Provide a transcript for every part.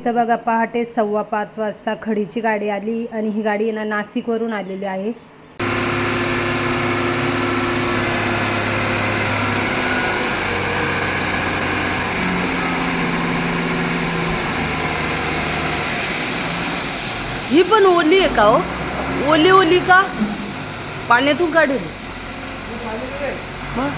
इथं बघा पहाटे सव्वा पाच वाजता खडीची गाडी आली आणि ही गाडी ना नाशिकवरून आलेली आहे. ही पण ओली आहे का हो? ओली ओली का? पाण्यातून काढेल मग?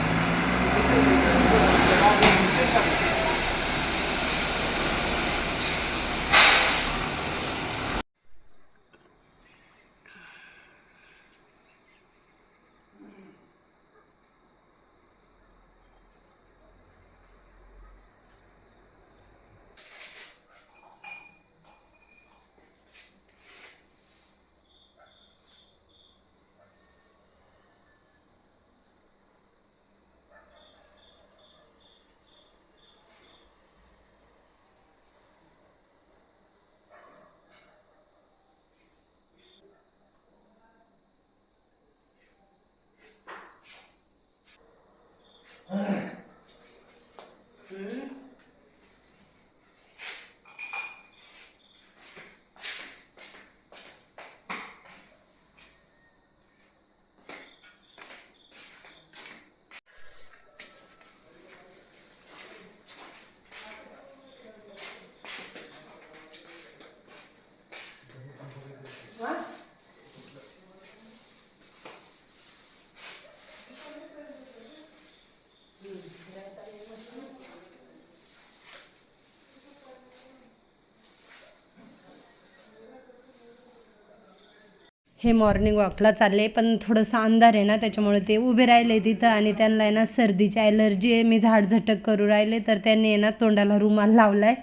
हे मॉर्निंग वॉकला चालले पण थोडंसं अंधार आहे ना त्याच्यामुळे ते उभे राहिले तिथं आणि त्यांना आहे ना सर्दीची ॲलर्जी आहे. मी झाडझटक करू राहिले तर त्यांनी आहे ना तोंडाला रुमाल लावलाय.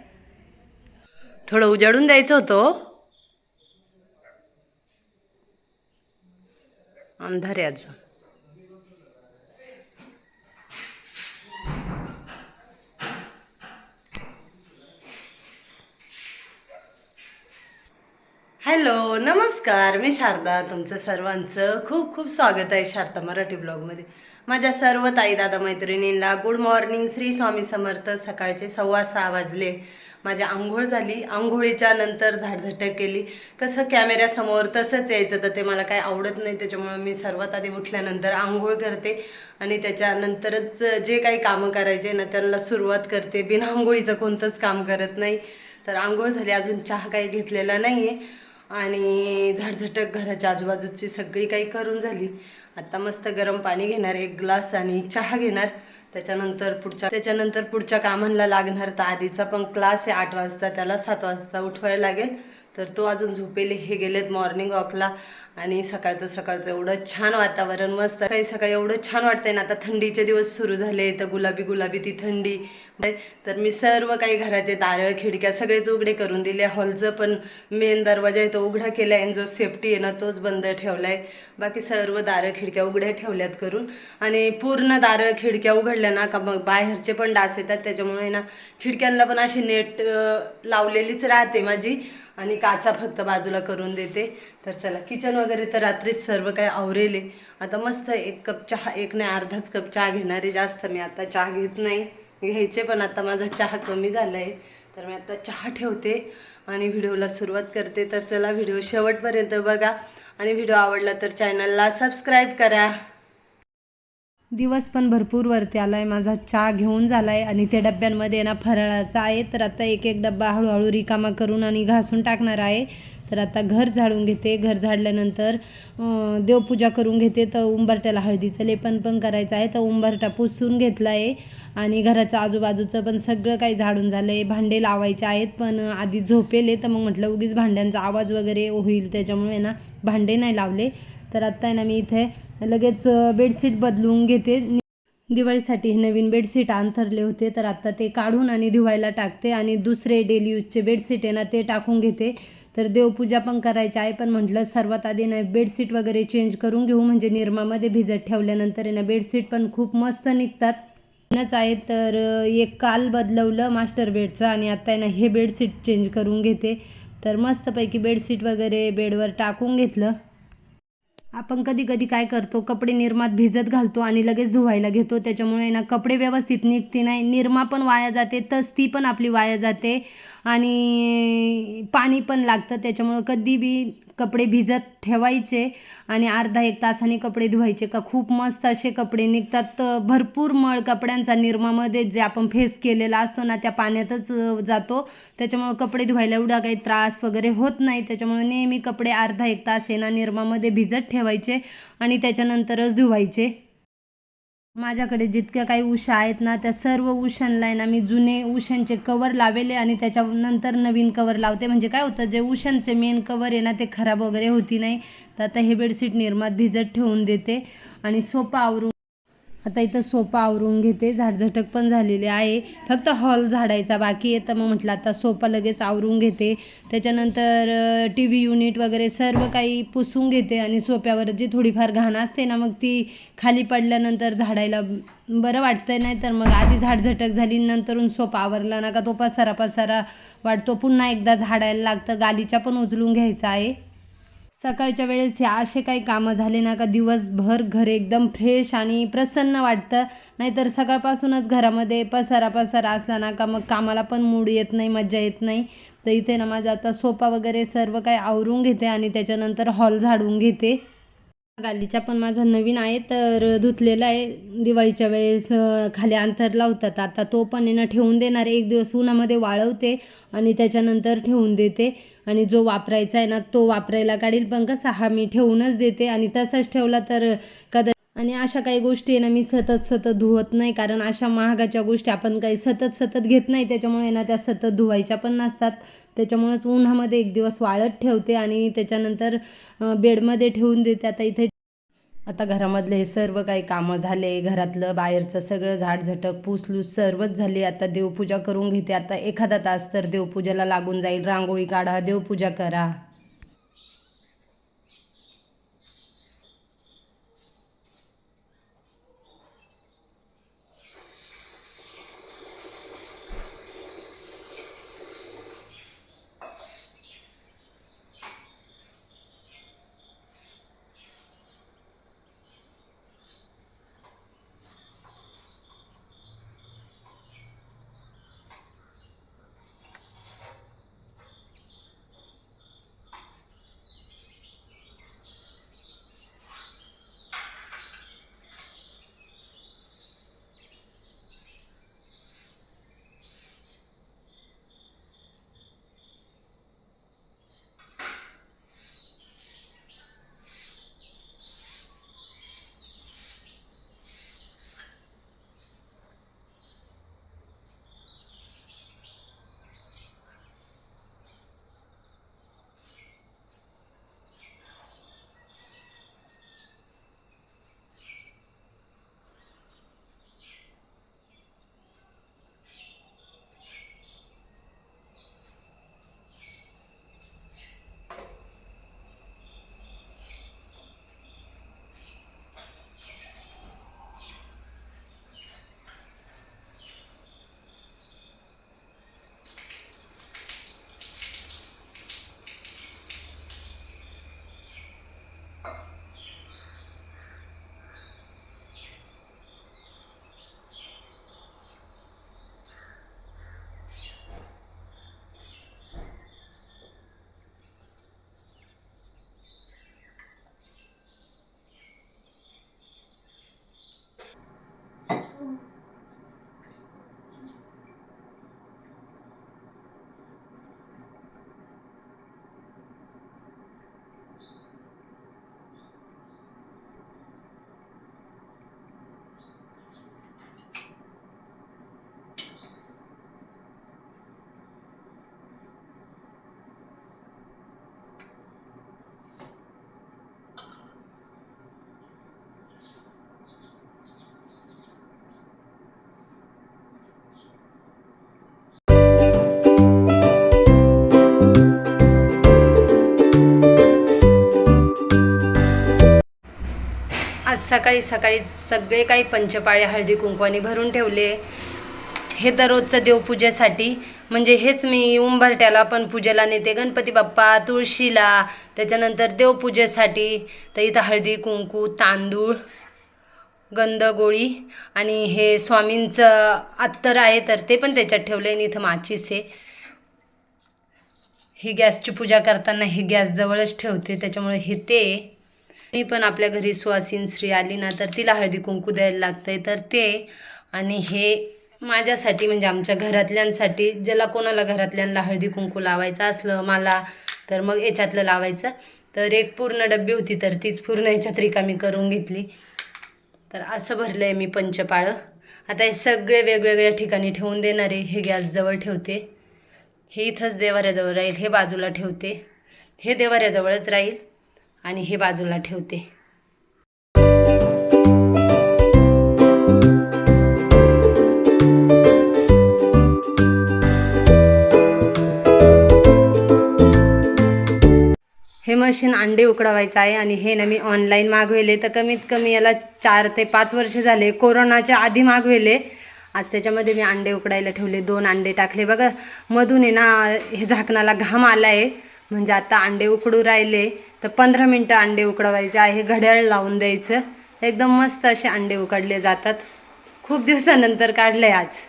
थोडं उजाडून द्यायचं होतं हो. अंधार आहे अजून. हॅलो नमस्कार. मी शारदा तुमचं सर्वांचं खूप खूप स्वागत आहे शारदा मराठी ब्लॉगमध्ये. माझ्या सर्व ताई दादा मैत्रिणींना गुड मॉर्निंग श्री स्वामी समर्थ. सकाळचे सव्वा सहा वाजले. माझी आंघोळ झाली. आंघोळीच्या नंतर झाडझटक केली. कसं कॅमेऱ्यासमोर तसंच यायचं तर ते मला काही आवडत नाही. त्याच्यामुळं मी सर्वात आधी उठल्यानंतर आंघोळ करते आणि त्याच्यानंतरच जे काही कामं करायचे ना त्यांना सुरुवात करते. बिना आंघोळीचं कोणतंच काम करत नाही. तर आंघोळ झाली. अजून चहा काही घेतलेला नाही आहे आणि झाडझटक घराच्या आजूबाजूची सगळी काही करून झाली. आता मस्त गरम पाणी घेणार एक ग्लास आणि चहा घेणार. त्याच्यानंतर पुढच्या त्याच्यानंतर पुढच्या कामांना लागणार तर आधीचा पण क्लास आहे आठ वाजता त्याला सात वाजता उठवायला लागेल. तर तो अजून झोपेले हे गेलेत मॉर्निंग वॉकला आणि सकाळचं सकाळचं एवढं छान वातावरण मस्त. काही सकाळी एवढं छान वाटतंय ना आता थंडीचे दिवस सुरू झाले तर गुलाबी गुलाबी ती थंडी. तर मी सर्व काही घराचे दारं खिडक्या सगळेच उघडे करून दिले. हॉलचं पण मेन दरवाजा आहे तो उघडा केला आहे आणि जो सेफ्टी आहे ना तोच बंद ठेवला आहे बाकी सर्व दारं खिडक्या उघड्या ठेवल्यात करून. आणि पूर्ण दारं खिडक्या उघडल्या ना का मग बाहेरचे पण डास येतात. त्याच्यामुळे ना खिडक्यांना पण अशी नेट लावलेलीच राहते माझी. आणि काचा फक्त बाजूला करून देते. तर चला किचन वगैरे तर रात्रीच सर्व काही आवरेले. आता मस्त एक कप चहा एक नाही अर्धाच कप चहा घेणारे जास्त मी आता चहा घेत नाही. घ्यायचे पण आता माझा चहा कमी झाला आहे तर मी आता चहा ठेवते आणि व्हिडिओला सुरुवात करते. तर चला व्हिडिओ शेवटपर्यंत बघा. आणि व्हिडिओ आवडला तर चॅनलला सबस्क्राईब करा. दिवस पण भरपूर वरती आला आहे माझा चहा घेऊन झाला आहे आणि त्या डब्यांमध्ये ना फराळाचा आहे. तर आता एक एक डब्बा हळूहळू रिकामा करून आणि घासून टाकणार आहे. तर आता घर झाडून घेते. घर झाडल्यानंतर देवपूजा करून घेते. तर उंबरट्याला हळदीचं लेपन पण करायचं आहे. तर उंबरटा पुसून घेतला आहे आणि घराचं आजूबाजूचं पण सगळं काही झाडून झालं आहे भांडे लावायचे आहेत पण आधी झोपेले. तर मग म्हटलं उगीच भांड्यांचा आवाज वगैरे होईल. त्याच्यामुळे ना भांडे नाही लावले. तर आत्ता आहे ना मी इथे लगेच बेडशीट बदलून घेते. दिवाळीसाठी हे नवीन बेडशीट अंथरले होते. तर आत्ता ते काढून आणि धुवायला टाकते. आणि दुसरे डेली यूजचे बेडशीट आहे ना ते टाकून घेते. तर देवपूजा पण करायची आहे. पण म्हटलं सर्वात आधी ना बेडशीट वगैरे चेंज करून घेऊ. म्हणजे निरमामध्ये भिजत ठेवल्यानंतर आहे ना बेडशीट पण खूप मस्त निघतात. नच आहे तर एक काल बदलवलं मास्टर बेडचं. आणि आत्ता आहे ना हे बेडशीट चेंज करून घेते. तर मस्तपैकी बेडशीट वगैरे बेडवर टाकून घेतलं. आपण कधी कधी काय करतो कपडे निरमात भिजत घालतो आणि लगेच धुवायला घेतो. त्याच्यामुळे ना कपडे व्यवस्थित निघते नाही. निरमा पण वाया जाते तस ती पण आपली वाया जाते. आणि पाणी पण लागतं त्याच्यामुळं कधी बी कपडे भिजत ठेवायचे आणि अर्धा एक तासाने कपडे धुवायचे का खूप मस्त असे कपडे निघतात. तर भरपूर मळ कपड्यांचा निरमामध्ये जे आपण फेस केलेला असतो ना त्या पाण्यातच जातो. त्याच्यामुळं कपडे धुवायला एवढा काही त्रास वगैरे होत नाही. त्याच्यामुळे नेहमी कपडे अर्धा एक तास आहे ना निरमामध्ये भिजत ठेवायचे आणि त्याच्यानंतरच धुवायचे. माझ्याकडे जितक्या काही उषा आहेत ना त्या सर्व उशांना आहे ना मी जुने उशांचे कवर लावेले आणि त्याच्यानंतर नवीन कवर लावते. म्हणजे काय होतं जे उशांचे मेन कवर आहे ना ते खराब वगैरे होती नाही. तर आता हे बेडशीट निर्मात भिजत ठेवून देते आणि सोपा आवरून आता इथं सोफा आवरून घेते. झाडझटक पण झालेले आहे. फक्त हॉल झाडायचा बाकी आहे. तर मग म्हटलं आता सोफा लगेच आवरून घेते. त्याच्यानंतर टी व्ही युनिट वगैरे सर्व काही पुसून घेते आणि सोफ्यावर जी थोडीफार घाण असते ना मग ती खाली पडल्यानंतर झाडायला बरं वाटतं नाही तर मग आधी झाडझटक झाली नंतरून सोफा आवरला ना का तो पसारा पसारा वाटतो. पुन्हा एकदा झाडायला लागतं. गालीच्या पण उचलून घ्यायचा आहे. सकाळच्या वेळेस हे असे काही कामं झाले ना का दिवसभर घर एकदम फ्रेश आणि प्रसन्न वाटतं. नाहीतर सकाळपासूनच घरामध्ये पसारा पसारा असला ना का मग कामाला पण मूड येत नाही मज्जा येत नाही. तर इथे ना माझा आता सोफा वगैरे सर्व काही आवरून घेते आणि त्याच्यानंतर हॉल झाडून घेते. गालीचा पण माझा नवीन आहे तर धुतलेला आहे. दिवाळीच्या वेळेस खाली अंतर लावतात. आता तो पण आहे ना ठेवून देणार एक दिवस उन्हामध्ये वाळवते आणि त्याच्यानंतर ठेवून देते. आणि जो वापरायचा आहे ना तो वापरायला काढील. पण कसा हा मी ठेवूनच देते आणि तसाच ठेवला तर कदा आणि अशा काही गोष्टी आहे ना मी सतत सतत धुवत नाही. कारण अशा महागाच्या गोष्टी आपण काही सतत सतत घेत नाही. त्याच्यामुळे ना त्या सतत धुवायच्या पण नसतात. त्याच्यामुळेच उन्हामध्ये एक दिवस वाळत ठेवते आणि त्याच्यानंतर बेडमध्ये ठेवून देते. आता इथे आता घरामधले हे सर्व काही कामं झाले. घरातलं बाहेरचं सगळं झाडझटक पुसलूस सर्वच झाली. आता देवपूजा करून घेते. आता एखादा तास तर देवपूजेला लागून जाईल. रांगोळी काढा देवपूजा करा. सकाळी सकाळी सगळे काही पंचपाळे हळदी कुंकवाने भरून ठेवले. हे दररोजचं देवपूजेसाठी. म्हणजे हेच मी उंबरट्याला पण पूजेला नेते. गणपती बाप्पा तुळशीला त्याच्यानंतर देवपूजेसाठी. तर इथं हळदी कुंकू तांदूळ गंधगोळी आणि हे स्वामींचं अत्तर आहे तर ते पण त्याच्यात ठेवलं आहे इथं माचीस आहे. ही गॅसची पूजा करताना ही गॅस जवळच ठेवते. त्याच्यामुळे हे ते मी पण आपल्या घरी सुवासीन स्त्री आली ना तर तिला हळदी कुंकू द्यायला लागतंय. तर ते आणि हे माझ्यासाठी म्हणजे आमच्या घरातल्यांसाठी ज्याला कोणाला घरातल्यांना हळदी कुंकू लावायचं असलं मला तर मग याच्यातलं लावायचं. तर एक पूर्ण डब्बी होती तर तीच पूर्ण याच्यात रिकामी करून घेतली. तर असं भरलं आहे मी पंचपाळं. आता हे सगळे वेगवेगळ्या ठिकाणी ठेवून देणार आहे हे गॅस जवळ ठेवते. हे इथंच देवाऱ्याजवळ राहील हे बाजूला ठेवते. हे देवाऱ्याजवळच राहील. आणि हे बाजूला ठेवते. हे मशीन अंडे उकडवायचं आहे आणि हे ना मी ऑनलाईन मागवेले. तर कमीत कमी याला चार ते पाच वर्ष झाले. कोरोनाच्या आधी मागवेले. आज त्याच्यामध्ये मी अंडे उकडायला ठेवले. दोन अंडे टाकले. बघा मधून आहे ना हे झाकणाला घाम आला आहे म्हणजे आता अंडे उकडू राहिले तर पंधरा मिनटं अंडे उकडवायचे आहे घड्याळ लावून द्यायचं. एकदम मस्त असे अंडे उकडले जातात. खूप दिवसानंतर काढलं आहे आज.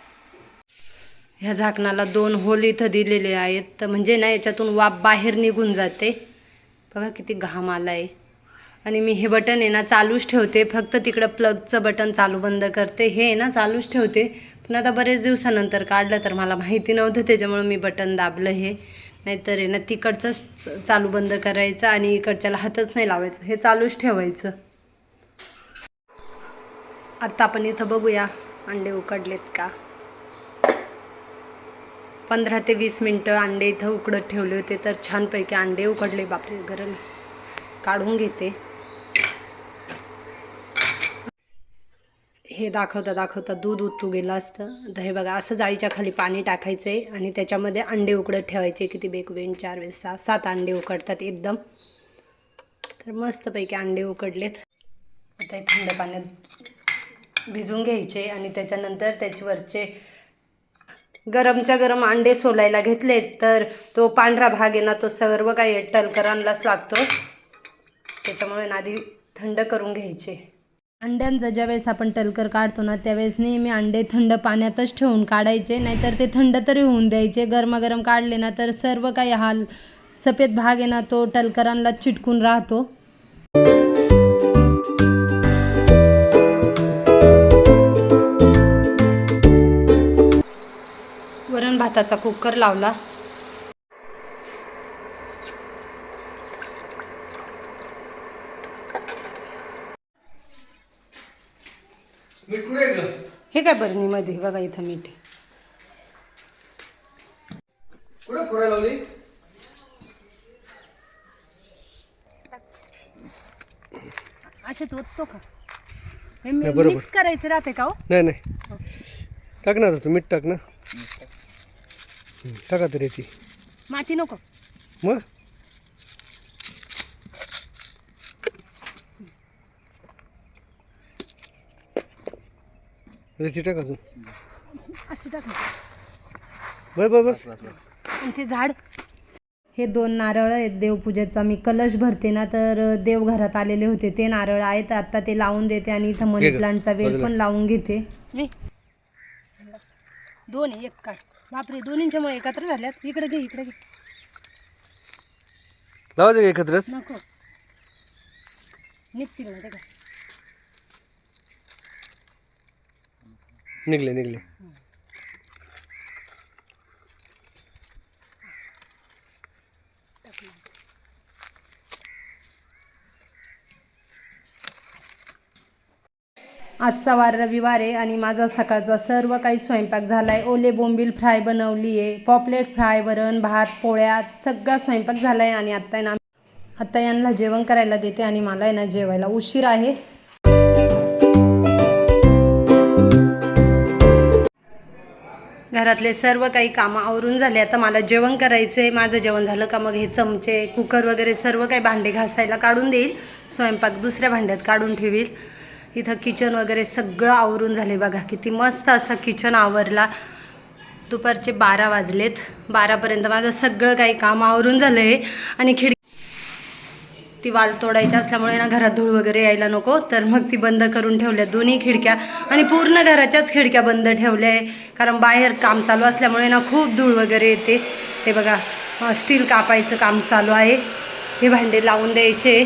ह्या झाकणाला दोन होल इथं दिलेले आहेत. तर म्हणजे ना याच्यातून वाप बाहेर निघून जाते. बघा किती घाम आला आहे आणि मी हे बटन आहे ना चालूच ठेवते. फक्त तिकडं प्लगचं बटन चालू बंद करते. हे आहे ना चालूच ठेवते. पण आता बरेच दिवसानंतर काढलं तर मला माहिती नव्हतं त्याच्यामुळं मी बटन दाबलं हे. नाहीतर आहे ना तिकडचंच चालू बंद करायचं आणि इकडच्याला हातच नाही लावायचं. हे चालूच ठेवायचं. आत्ता आपण इथं बघूया अंडे उकडलेत का. पंधरा ते वीस मिनटं अंडे इथं उकडत ठेवले होते तर छानपैकी अंडे उकडले बापरे गरम काढून घेते. हे दाखवता दाखवता दूध उतू गेलं असतं. तर हे बघा असं जाळीच्या खाली पाणी टाकायचं आहे आणि त्याच्यामध्ये अंडे उकडत ठेवायचे. किती बेकवेन चार वेळेस सहा सात अंडे उकडतात एकदम. तर मस्तपैकी अंडे उकडलेत. आता हे थंड पाण्यात भिजून घ्यायचे आणि त्याच्यानंतर त्याच्यावरचे गरमच्या गरम अंडे सोलायला घेतले तर तो पांढरा भाग आहे ना तो सर्व काही टलकरांनाच लागतो. त्याच्यामुळे आधी थंड करून घ्यायचे. अंड्यांचं ज्यावेळेस आपण टलकर काढतो ना त्यावेळेस नेहमी अंडे थंड पाण्यातच ठेवून काढायचे नाहीतर ते थंड तरी होऊन द्यायचे. गरमागरम काढले ना तर सर्व काही हाल सफेद भाग आहे ना तो टलकरांना चिटकून राहतो. वरण भाताचा कुकर लावला मीठ कुठे आहे गं? हे काय बरणीमध्ये? बघा इथं मीठ कुठे फोडायला लावली? असेच ओततो का? हे नाही, बरोबर. मिक्स करायचं राहते का हो? नाही नाही. टाक ना आता तू मीठ टाक ना. हं, टाका तरी ती. माती नको. मग? रेती टाक अजून. अशी टाका बस बस बस. आणि ते झाड. हे दोन नारळ आहेत देवपूजेचा. मी कलश भरते ना तर देवघरात आलेले होते. ते नारळ आहेत. आता ते लावून देते आणि इथं मनी प्लांटचा वेल बाजूला. पण लावून घेते. दोन एक काढ. बापरे दोन्हींच्या मुळे एकत्र झाल्यात? इकडे घे इकडे घे. लावायचं एकत्रच? नको. निघतील ना ते का निघले निघले. आजचा वार रविवार आहे आणि माझा सकाळचा सर्व काही स्वयंपाक झाला आहे ओले बोंबील फ्राय बनवली आहे पॉपलेट फ्राय वरण भात पोळ्या सगळा स्वयंपाक झाला आहे आणि आत्ता आहे ना आत्ता यांना जेवण करायला देते आणि मला आहे ना जेवायला उशीर आहे. घरातले सर्व काही कामं आवरून झाले. आता मला जेवण करायचं आहे माझं जेवण झालं का मग हे चमचे कुकर वगैरे सर्व काही भांडे घासायला काढून देईल. स्वयंपाक दुसऱ्या भांड्यात काढून ठेवील. इथं किचन वगैरे सगळं आवरून झाले बघा. किती मस्त असं किचन आवरला. दुपारचे बारा वाजलेत. बारापर्यंत माझं सगळं काही काम आवरून झालं आहे आणि खिड ती वाल तोडायची असल्यामुळे ना घरात धूळ वगैरे यायला नको. तर मग ती बंद करून ठेवल्या दोन्ही खिडक्या. आणि पूर्ण घराच्याच खिडक्या बंद ठेवल्या. आहे कारण बाहेर काम चालू असल्यामुळे ना खूप धूळ वगैरे येते. ते बघा स्टील कापायचं काम चालू आहे. हे भांडे लावून द्यायचे.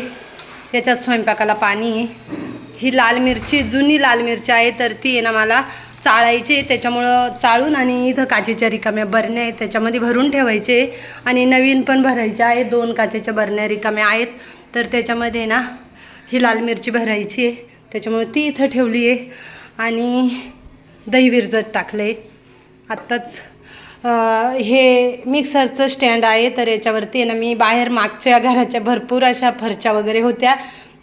याच्यात स्वयंपाकाला पाणी. आहे ही लाल मिरची जुनी लाल मिरची आहे तर ती आहे ना मला चाळायची आहे. त्याच्यामुळं चाळून आणि इथं काचेच्या रिकाम्या बरण्या आहेत. त्याच्यामध्ये भरून ठेवायचे. आणि नवीन पण भरायचे आहे. दोन काचेच्या बरण्या रिकाम्या आहेत. तर त्याच्यामध्ये ना ही लाल मिरची भरायची आहे. त्याच्यामुळे ती इथं ठेवली आहे. आणि दही विरजत टाकलं आहे आत्ताच हे मिक्सरचं स्टँड आहे तर याच्यावरती आहे ना मी बाहेर मागच्या घराच्या भरपूर अशा फरच्या वगैरे होत्या.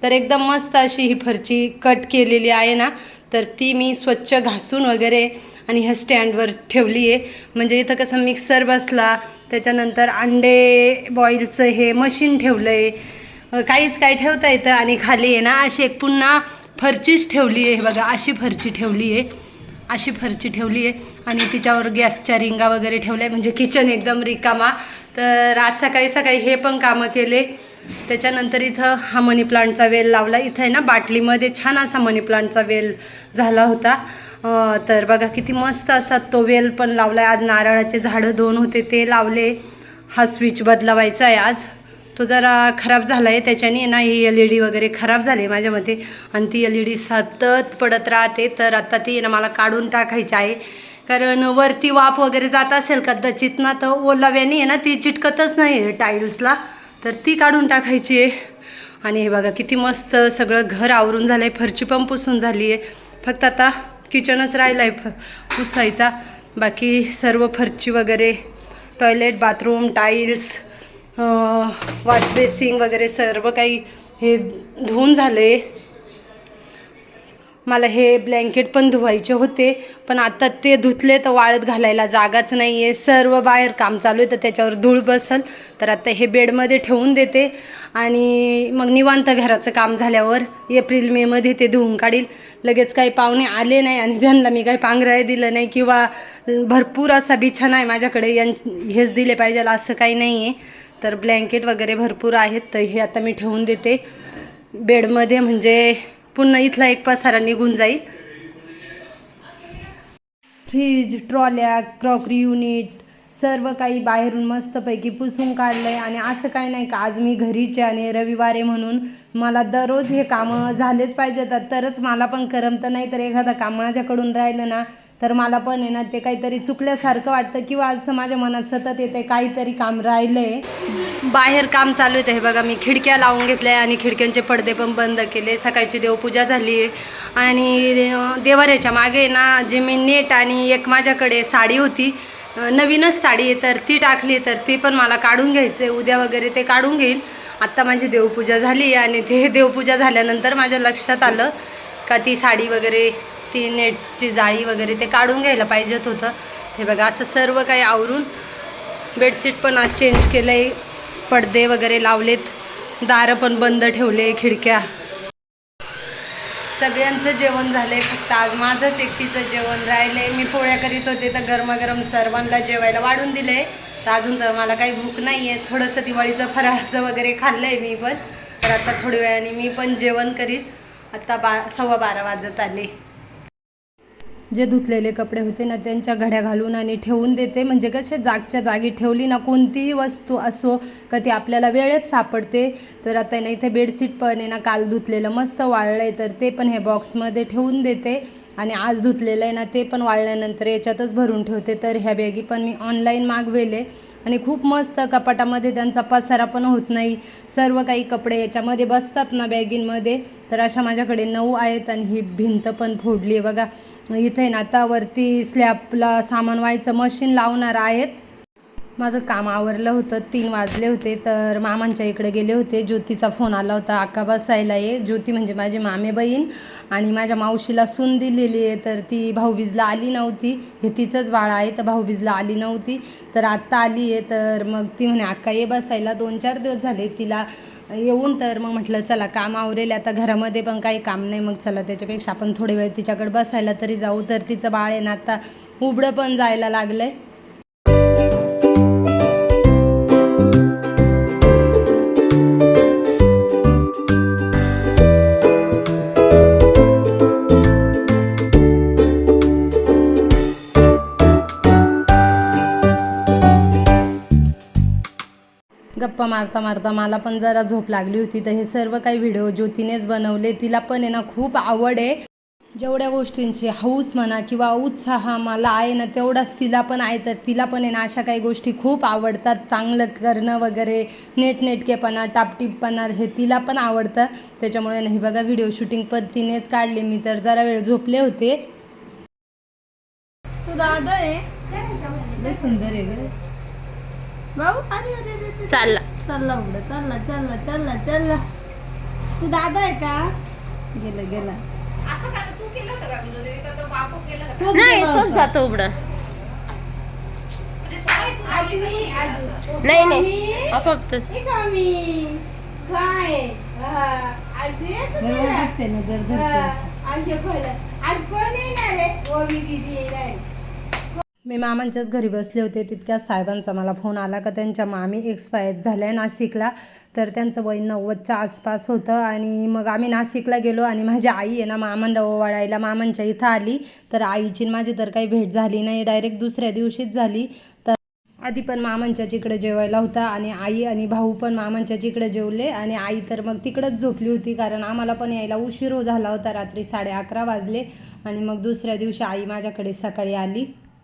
तर एकदम मस्त अशी ही फरची कट केलेली आहे ना तर ती मी स्वच्छ घासून वगैरे आणि ह्या स्टँडवर ठेवली आहे. म्हणजे इथं कसं मिक्सर बसला त्याच्यानंतर अंडे बॉईलचं हे मशीन ठेवलं आहे काहीच काही ठेवता येतं आणि खाली आहे ना अशी एक पुन्हा फरचीच ठेवली आहे बघा अशी फरची ठेवली आहे. अशी फरची ठेवली आहे. आणि तिच्यावर गॅसच्या रिंगा वगैरे ठेवल्या म्हणजे किचन एकदम रिकामा. तर आज सकाळी सकाळी हे पण कामं केले. त्याच्यानंतर इथं हा मनी प्लांटचा वेल लावला. इथं आहे ना बाटलीमध्ये छान असा मनी प्लांटचा वेल झाला होता. तर बघा किती मस्त असा तो वेल पण लावला आहे आज नारळाचे झाडं दोन होते ते लावले. हा स्विच बदलावायचा आहे आज. तो जरा खराब झाला आहे त्याच्याने ना ही एल ई डी वगैरे खराब झाली माझ्या मते. आणि ती एल ई डी सतत पडत राहते तर आता ती ना मला काढून टाकायची आहे. कारण वरती वाफ वगैरे जात असेल कदाचित ना तर ओलाव्याने आहे ना ती चिटकतच नाही आहे टाईल्सला तर ती काढून टाकायची आहे. आणि हे बघा किती मस्त सगळं घर आवरून झालं आहे फरची पण पुसून झाली आहे. फक्त आता किचनच राहिलं आहे फ पुसायचा. बाकी सर्व फरची वगैरे toilet bathroom tiles wash basin वगैरे सर्व काही हे धुवून झाले. मला हे ब्लँकेट पण धुवायचे होते पण आता ते धुतले तर वाळत घालायला जागाच नाही आहे सर्व बाहेर काम चालू आहे तर त्याच्यावर धूळ बसल. तर आता हे बेडमध्ये ठेवून देते आणि मग निवांत घराचं काम झाल्यावर एप्रिल मेमध्ये ते धुवून काढील. लगेच काही पाहुणे आले नाही आणि त्यांना मी काही पांघराय दिलं नाही किंवा भरपूर असा बिछाना आहे माझ्याकडे यां हेच दिले पाहिजे असं काही नाही आहे तर ब्लँकेट वगैरे भरपूर आहेत तर हे आता मी ठेवून देते. बेडमध्ये म्हणजे पुन्हा इथला एक पसारा निघून जाईल. फ्रीज ट्रॉल्या क्रॉकरी युनिट सर्व काही बाहेरून मस्तपैकी पुसून काढलं आहे आणि असं काही नाही का आज मी घरीचे आणि रविवार आहे म्हणून मला दररोज हे कामं झालेच पाहिजेत. तरच मला पण करमतं. नाही तर एखादं काम माझ्याकडून राहिलं ना तर मला पण आहे ना ते काहीतरी चुकल्यासारखं वाटतं किंवा असं माझ्या मनात सतत येते काहीतरी काम राहिलं आहे बाहेर काम चालू आहे हे बघा मी खिडक्या लावून घेतल्या आणि खिडक्यांचे पडदे पण बंद केले. सकाळची देवपूजा झाली. आहे आणि देवाऱ्याच्या मागे ना जे मी नेट आणि एक माझ्याकडे साडी होती नवीनच साडी आहे. तर ती टाकली तर ती पण मला काढून घ्यायचं आहे उद्या वगैरे ते काढून घेईल. आत्ता माझी देवपूजा झाली आणि ते देवपूजा झाल्यानंतर माझ्या लक्षात आलं का ती साडी वगैरे ती नेटची जाळी वगैरे ते काढून घ्यायला पाहिजेत होतं. हे बघा असं सर्व काही आवरून बेडशीट पण आज चेंज केलं आहे पडदे वगैरे लावलेत. दारं पण बंद ठेवले खिडक्या. सगळ्यांचं जेवण झालंय फक्त आज. माझंच एकटीचं जेवण राहिलंय. मी पोळ्या करीत होते तर गरमागरम सर्वांना जेवायला वाढून दिले तर अजून तर मला काही भूक नाही आहे थोडंसं दिवाळीचं फराळाचं वगैरे खाल्लं आहे मी पण. तर आता थोड्या वेळाने मी पण जेवण करीत आत्ता बा सव्वा बारा वाजत आले. जे धुतलेले कपडे होते ना त्यांच्या घड्या घालून आणि ठेवून देते. म्हणजे कसे जागच्या जागी ठेवली ना कोणतीही वस्तू असो का ती आपल्याला वेळेत सापडते. तर आता ना इथे बेडशीट पण आहे ना काल धुतलेलं मस्त वाळलं आहे तर ते पण हे बॉक्समध्ये ठेवून देते. आणि आज धुतलेलं आहे ना ते पण वाळल्यानंतर याच्यातच भरून ठेवते. तर ह्या बॅगी पण मी ऑनलाईन मागवेले. आणि खूप मस्त कपाटामध्ये त्यांचा पसारा पण होत नाही. सर्व काही कपडे याच्यामध्ये बसतात ना बॅगींमध्ये. तर अशा माझ्याकडे नऊ आहेत आणि ही भिंत पण फोडली आहे बघा. इथे ना आता वरती स्लॅबला सामान व्हायचं मशीन लावणार आहेत. माझं काम आवरलं होतं तीन वाजले होते तर मामांच्या इकडे गेले होते. ज्योतीचा फोन आला होता अक्का बसायला ये. ज्योती म्हणजे माझी मामे बहीण आणि माझ्या मावशीला सून दिलेली आहे तर ती भाऊबीजला आली नव्हती. हे तिचंच बाळ आहे तर भाऊबीजला आली नव्हती. तर आत्ता आली आहे तर मग ती म्हणे अक्का ये बसायला. दोन चार दिवस झाले तिला येऊन तर मग म्हटलं चला काम आवरेल आता घरामध्ये पण काही काम नाही मग चला त्याच्यापेक्षा आपण थोडे वेळ तिच्याकडे बसायला तरी जाऊ. तर तिचं बाळ आहे ना आता उबडं पण जायला लागलं आहे गप्पा मारता मारता मला पण जरा झोप लागली होती. तर हे सर्व काही व्हिडिओ ज्योतीनेच बनवले. तिला पण आहे ना खूप आवड आहे. जेवढ्या गोष्टींची हौस म्हणा किंवा उत्साह मला आहे ना तेवढाच तिला पण आहे. तर तिला पण आहे ना अशा काही गोष्टी खूप आवडतात. चांगलं करणं वगैरे नेटनेटकेपणा टापटीपणा हे तिला पण आवडतं. त्याच्यामुळे नाही बघा व्हिडिओ शूटिंग पण तिनेच काढले मी. तर जरा वेळ झोपले होते. तू दादा आहे. सुंदर आहे भाऊ अरे, अरे. चालला. चालला उघडं चालला चालला चालला चालला. तू दादा आहे का? गेला गेला. तोच नाही गेला तोच होता. जातो उघडं. नाही नाही. आपोआप तो- स्वामी. काय? बरोबर बघते धरते. आज कोण येणार आहे? ओवी दिदी येणार आहे. मी मामांच्याच घरी बसले होते. तितक्या साहेबांचा मला फोन आला का त्यांच्या मामी एक्सपायर झाल्या नाशिकला. तर त्यांचं वय नव्वदच्या आसपास होतं आणि मग आम्ही नाशिकला गेलो आणि माझी आई आहे ना मामांना ओवाळायला मामांच्या इथं आली. तर आईची माझी तर काही भेट झाली नाही. डायरेक्ट दुसऱ्या दिवशीच झाली. तर आधी पण मामांच्या तिकडे जेवायला होता आणि आई आणि भाऊ पण मामांच्या तिकडे जेवले आणि आई तर मग तिकडंच झोपली होती कारण आम्हाला पण यायला उशीर झाला होता. रात्री साडे अकरा वाजले आणि मग दुसऱ्या दिवशी आई माझ्याकडे सकाळी आली.